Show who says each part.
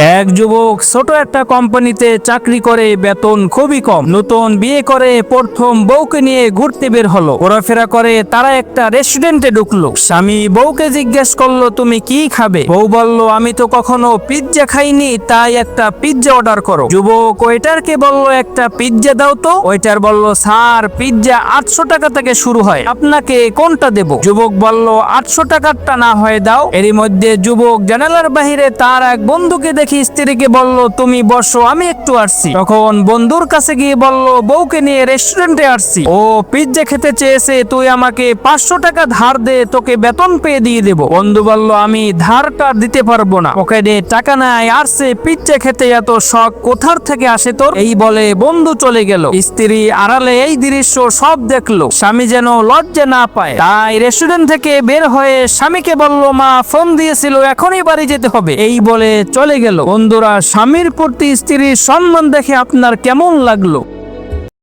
Speaker 1: এক যুবক ছোট একটা কোম্পানিতে চাকরি করে, বেতন খুবই কম। নতুন বিয়ে করে, প্রথম বউকে নিয়ে ঘুরতে বের হলো। ঘোরাফেরা করে, তারা একটা রেস্টুরেন্টে ঢুকলো। স্বামী বউকে জিজ্ঞেস করল, তুমি কি খাবে? বউ বলল, আমি তো কখনো পিৎজা খাইনি, তাই একটা পিৎজা অর্ডার করো। যুবক ওয়েটারকে বলল, একটা পিৎজা দাও তো। ওয়েটার বলল, স্যার, পিৎজা আটশো টাকা থেকে শুরু হয়। আপনাকে কোনটা দেব? যুবক বলল, আটশো টাকারটা না হয়, দাও। এরই মধ্যে যুবক জানালার বাহিরে তার এক বন্ধুকে দেখি স্ত্রীকে বলল, তুমি বসো, আমি একটু আসছি। তখন বন্ধুর কাছে গিয়ে বলল, বউকে নিয়ে রেস্টুরেন্টে আসছি। ও, পিৎজা খেতে চেয়েছে, তুই আমাকে পাঁচশো টাকা ধার দে, তোকে বেতন পেয়ে দিয়ে দেবো। বন্ধু বলল, আমি ধারটা দিতে পারব না। পকেটে টাকা নাই আসছে পিৎজা খেতে এত শখ কোথার থেকে আসে তোর? এই বলে বন্ধু চলে গেল। স্ত্রী আড়ালে এই দৃশ্য সব দেখল। স্বামী যেন লজ্জা না পায়। তাই রেস্টুরেন্ট থেকে বের হয়ে স্বামীকে বলল, মা, ফোন দিয়েছিল, এখনই বাড়ি যেতে হবে। এই বলে চলে গেল। বন্ধুরা স্বামীর প্রতি স্ত্রীর সম্মান দেখে আপনার কেমন লাগল?